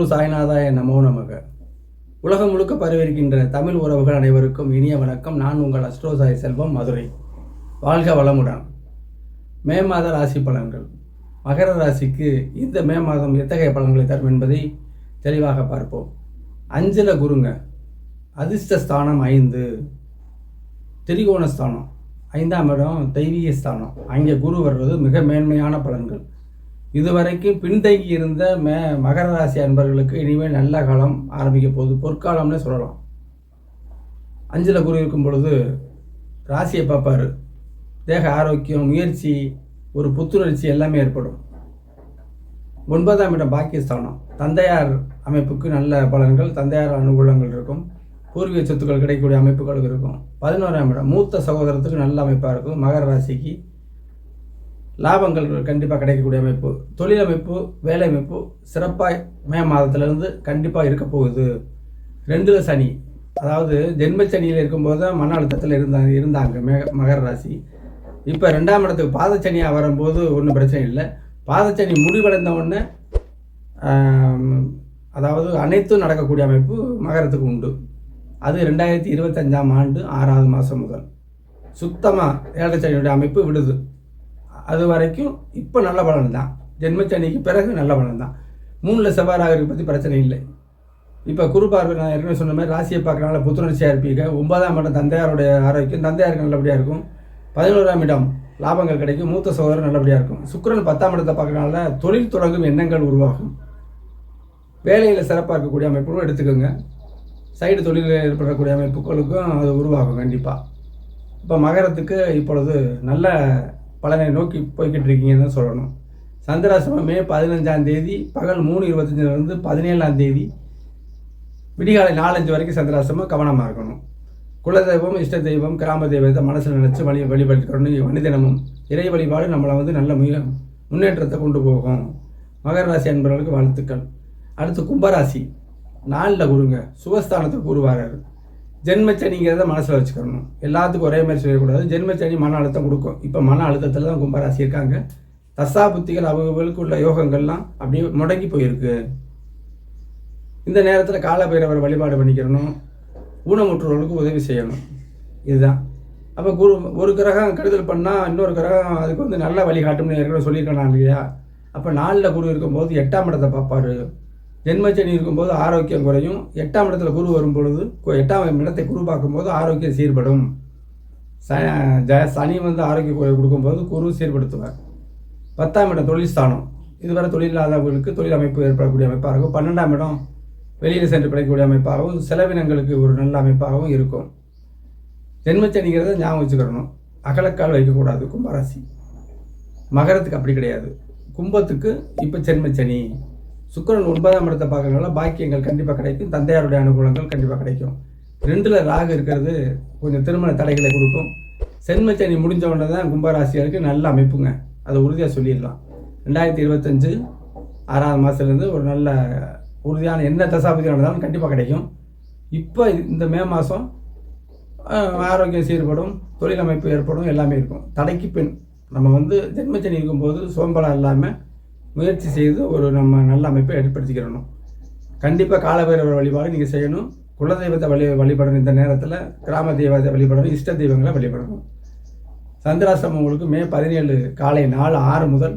சத்குரு சாய்நாதாய நமோ நமக. உலகம் முழுக்க பரவிருக்கின்ற தமிழ் உறவுகள் அனைவருக்கும் இனிய வணக்கம். நான் உங்கள் அஸ்ட்ரோ சாய் செல்வம் மதுரை. வாழ்க வளமுடன். மே மாத ராசி பலன்கள். மகர ராசிக்கு இந்த மே மாதம் எத்தகைய பலன்களை தரும் என்பதை தெளிவாக பார்ப்போம். அஞ்சல குருங்க. அதிர்ஷ்ட ஸ்தானம் ஐந்து. திரிகோண ஸ்தானம் ஐந்தாம் இடம் தெய்வீக ஸ்தானம். அங்கே குரு வர்றது மிக மேன்மையான பலன்கள். இதுவரைக்கும் பின்தங்கி இருந்த மே மகர ராசி அன்பர்களுக்கு இனிமேல் நல்ல காலம் ஆரம்பிக்க போகுது. பொற்காலம்னே சொல்லலாம். அஞ்சில் குரு இருக்கும் பொழுது ராசியை பார்ப்பார். தேக ஆரோக்கியம் முயற்சி ஒரு புத்துணர்ச்சி எல்லாமே ஏற்படும். ஒன்பதாம் இடம் பாக்கியஸ்தானம். தந்தையார் அமைப்புக்கு நல்ல பலன்கள் தந்தையார் அனுகூலங்கள் இருக்கும். பூர்வீக சொத்துக்கள் கிடைக்கக்கூடிய அமைப்புகள் இருக்கும். பதினோராம் இடம் மூத்த சகோதரத்துக்கு நல்ல அமைப்பாக இருக்கும். மகர ராசிக்கு லாபங்கள் கண்டிப்பாக கிடைக்கக்கூடிய அமைப்பு தொழில் அமைப்பு வேலை அமைப்பு சிறப்பாக மே மாதத்துலேருந்து கண்டிப்பாக இருக்க போகுது. ரெண்டில் சனி அதாவது ஜென்ம சனியில் இருக்கும்போது தான் மன அழுத்தத்தில் இருந்தாங்க இருந்தாங்க மே மகர ராசி. இப்போ ரெண்டாம் இடத்துக்கு பாதச்சனியாக வரும்போது ஒன்றும் பிரச்சனை இல்லை. பாதச்சனி முடிவடைந்த உடனே அதாவது அனைத்தும் நடக்கக்கூடிய அமைப்பு மகரத்துக்கு உண்டு. அது ரெண்டாயிரத்தி இருபத்தஞ்சாம் ஆண்டு ஆறாவது மாதம் முதல். சுத்தமாக ஏழச்சனியுடைய அமைப்பு விடுது. அது வரைக்கும் இப்போ நல்ல பலன் தான் ஜென்மச்சனிக்கு பிறகு நல்ல பலன் தான் மூணில் செவ்வாறாக பற்றி பிரச்சனை இல்லை. இப்போ குரு பார்வை நான் ஏற்கனவே சொன்ன மாதிரி ராசியை பார்க்கறனால புத்துணர்ச்சியாக இருப்பீங்க. ஒன்பதாம் இடம் தந்தையாருடைய ஆரோக்கியம். தந்தையாருக்கு நல்லபடியாக இருக்கும். பதினோராம் இடம் லாபங்கள் கிடைக்கும். மூத்த சகோதரர் நல்லபடியாக இருக்கும். சுக்கரன் பத்தாம் இடத்தை பார்க்கறனால தொழில் தொடங்கும் எண்ணங்கள் உருவாகும். வேலையில் சிறப்பாக இருக்கக்கூடிய அமைப்புகளும் எடுத்துக்கோங்க. சைடு தொழிலில் ஏற்படக்கூடிய அமைப்புகளுக்கும் அது உருவாகும் கண்டிப்பாக இப்போ மகரத்துக்கு இப்பொழுது நல்ல பலனை நோக்கி போய்கிட்டு இருக்கீங்கன்னு தான் சொல்லணும். சந்திராசிரமம் மே பதினஞ்சாம் தேதி பகல் மூணு இருபத்தஞ்சிலிருந்து பதினேழாம் தேதி விடிகாலை நாலஞ்சு வரைக்கும் சந்திராசிரமம் கவனமாக இருக்கணும். குலதெய்வம் இஷ்ட தெய்வம் கிராம தெய்வத்தை மனசில் நினச்சி வழி வழிபடுத்தணும் மனிதனமும் இறை வழிபாடு நம்மளை வந்து நல்ல முய முன்னேற்றத்தை கொண்டு போகும். மகர ராசி என்பவர்களுக்கு வாழ்த்துக்கள். அடுத்து கும்பராசி. நாளில் குருங்க. சுகஸ்தானத்துக்கு கூறுவார்கள் ஜென்மச்சனிங்கிறத மனசில் வச்சுக்கணும். எல்லாத்துக்கும் ஒரே மாதிரி சொல்லக்கூடாது ஜென்மச்சனி மன அழுத்தம் கொடுக்கும். இப்போ மன அழுத்தத்தில் தான் கும்பராசி இருக்காங்க. தசா புத்திகள் அவங்களுக்கு உள்ள யோகங்கள்லாம் அப்படியே முடங்கி போயிருக்கு. இந்த நேரத்தில் காலபைரவர் வழிபாடு பண்ணிக்கிறணும். ஊனமுற்றோர்களுக்கு உதவி செய்யணும். இதுதான். அப்போ குரு ஒரு கிரகம் கெடுதல் பண்ணால் இன்னொரு கிரகம் அதுக்கு வந்து நல்ல வழிகாட்டும்னு ஏற்கனவே சொல்லியிருக்கேன் நான் இல்லையா? அப்போ நாளில் குரு இருக்கும்போது எட்டாம் இடத்தை பார்ப்பாரு. ஜென்மச்சனி இருக்கும்போது ஆரோக்கியம் குறையும். எட்டாம் இடத்துல குரு வரும்பொழுது கு- எட்டாம் இடத்தை குரு பார்க்கும்போது ஆரோக்கியம் சீர்படும். ச ஜ சனி வந்து ஆரோக்கிய குறை கொடுக்கும்போது குரு சீர்படுத்துவார். பத்தாம் இடம் தொழில் ஸ்தானம். இதுவரை தொழில் இல்லாதவர்களுக்கு தொழில் அமைப்பு ஏற்படக்கூடிய அமைப்பாக இருக்கும் பன்னெண்டாம் இடம் வெளியில் சென்று பிழைக்கக்கூடிய அமைப்பாகவும் செலவினங்களுக்கு ஒரு நல்ல அமைப்பாகவும் இருக்கும். ஜென்மச்சனிங்கிறத ஞாபகம் வச்சுக்கிறணும் அகலக்கால் வைக்கக்கூடாது கும்பராசி. மகரத்துக்கு அப்படி கிடையாது. கும்பத்துக்கு இப்போ ஜென்மச்சனி. சுக்கிரன் ஒன்பதாம் இடத்தை பார்க்கறதுனால பாக்கியங்கள் கண்டிப்பாக கிடைக்கும். தந்தையாருடைய அனுகூலங்கள் கண்டிப்பாக கிடைக்கும். ரெண்டில் ராகு இருக்கிறது கொஞ்சம் திருமண தடைகளை கொடுக்கும். சென்மச்சனி முடிஞ்ச உடனே தான் கும்பராசியருக்கு நல்ல அமைப்புங்க. அதை உறுதியாக சொல்லிடலாம். ரெண்டாயிரத்தி இருபத்தஞ்சு ஆறாவது மாதத்துலேருந்து ஒரு நல்ல உறுதியான என்ன தசாபதி நடந்தாலும் கண்டிப்பாக கிடைக்கும். இப்போ இந்த மே மாதம் ஆரோக்கியம் சீர்படும் தொழில் அமைப்பு ஏற்படும் எல்லாமே இருக்கும். தடைக்கு பெண் நம்ம வந்து ஜென்மச்சனி இருக்கும்போது சோம்பலம் இல்லாமல் முயற்சி செய்து ஒரு நம்ம நல்ல அமைப்பை ஏற்படுத்திக்கிறணும். கண்டிப்பாக காலபைரவர் வழிபாடு நீங்கள் செய்யணும். குலதெய்வத்தை வழி வழிபடணும் இந்த நேரத்தில். கிராம தெய்வத்தை வழிபடணும். இஷ்ட தெய்வங்களை வழிபடணும். சந்திராசிரமம் உங்களுக்கு மே பதினேழு காலை நாலு ஆறு முதல்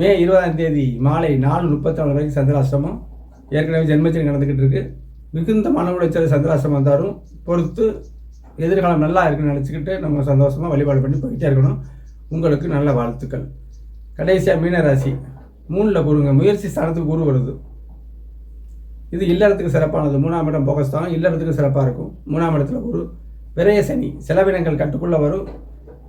மே இருபதாம் தேதி மாலை நாலு முப்பத்தி நாலு வரைக்கும் சந்திராசிரமம் ஏற்கனவே ஜென்மச்சரி நடந்துக்கிட்டு இருக்குது மிகுந்த மன உளைச்சல் சந்திராசிரமம் தரும் பொறுத்து எதிர்காலம் நல்லா இருக்குன்னு நினச்சிக்கிட்டு நம்ம சந்தோஷமாக வழிபாடு பண்ணி போயிட்டே இருக்கணும். உங்களுக்கு நல்ல வாழ்த்துக்கள். கடைசியாக மீனராசி. மூணில் குருங்க முயற்சி ஸ்தானத்துக்கு குரு வருது. இது இல்லறத்துக்கு சிறப்பானது. மூணாம் இடம் போகஸ்தானம் இல்லறத்துக்கு சிறப்பாக இருக்கும். மூணாம் இடத்துல குரு. விரைய சனி. செலவினங்கள் கட்டுக்குள்ளே வரும்.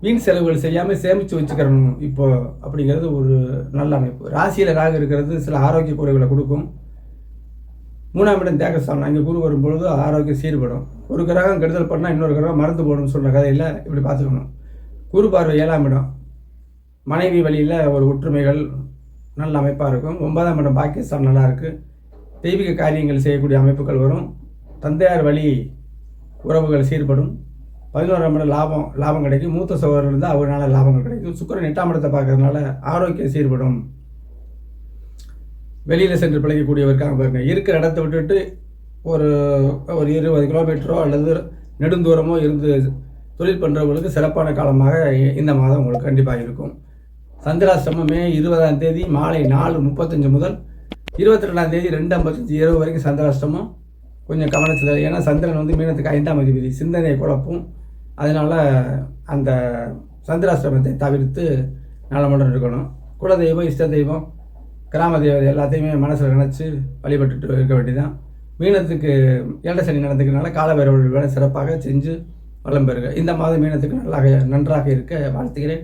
வீண் செலவுகள் செய்யாமல் சேமித்து வச்சுக்கிறணும். இப்போ அப்படிங்கிறது ஒரு நல்ல அமைப்பு. ராசியில் ராகு இருக்கிறது சில ஆரோக்கிய குறைகளை கொடுக்கும். மூணாம் இடம் தேகஸ்தானம். அங்கே குரு வரும்பொழுது ஆரோக்கியம் சீர்படும். ஒரு கிரகம் கெடுதல் பண்ணால் இன்னொரு கிரகம் மறந்து போடணும்னு சொல்கிற கதையில் இப்படி பார்த்துக்கணும். குரு பார்வை ஏழாம் இடம். மனைவி வழியில் ஒரு ஒற்றுமைகள் நல்ல அமைப்பாக இருக்கும். ஒன்பதாம் இடம் பாகிஸ்தான் நல்லாயிருக்கு தெய்வீக காரியங்கள் செய்யக்கூடிய அமைப்புகள் வரும். தந்தையார் வழி உறவுகள் சீர்படும். பதினோராம் இடம் லாபம் லாபம் கிடைக்கும். மூத்த சகோதரர் இருந்தால் அவரால் லாபங்கள் கிடைக்கும். சுக்கரன் எட்டாம் இடத்தை பார்க்கறதுனால ஆரோக்கியம் சீர்படும். வெளியில் சென்று பிழைக்கக்கூடியவருக்காக பாருங்க. இருக்கிற இடத்த விட்டுட்டு ஒரு ஒரு இருபது கிலோமீட்டரோ அல்லது நெடுந்தூரமோ இருந்து தொழில் பண்ணுறவங்களுக்கு சிறப்பான காலமாக இ- இந்த மாதம் உங்களுக்கு கண்டிப்பாக இருக்கும். சந்திராஷ்டமம் மே இருபதாம் தேதி மாலை நாலு முப்பத்தஞ்சு முதல் இருபத்தி ரெண்டாம் தேதி ரெண்டு ஐம்பத்தஞ்சு இரவு வரைக்கும் சந்திராஷ்டமம் கொஞ்சம் கவனிச்சது ஏன்னா சந்திரன் வந்து மீனத்துக்கு ஐந்தாம் அதிபதி. சிந்தனையை குழப்பும். அதனால் அந்த சந்திராசிரமத்தை தவிர்த்து நலமுடன் இருக்கணும். குலதெய்வம் இஷ்ட தெய்வம் கிராம தெய்வம் எல்லாத்தையுமே மனசில் நினச்சி வழிபட்டுட்டு இருக்க வேண்டியதான் மீனத்துக்கு ஏழரை சனி நடந்துக்கிறனால காலபைரவர் வேலை சிறப்பாக செஞ்சு வளம் பெறுக. இந்த மாதம் மீனத்துக்கு நல்லாக நன்றாக இருக்க வாழ்த்துகிறேன்.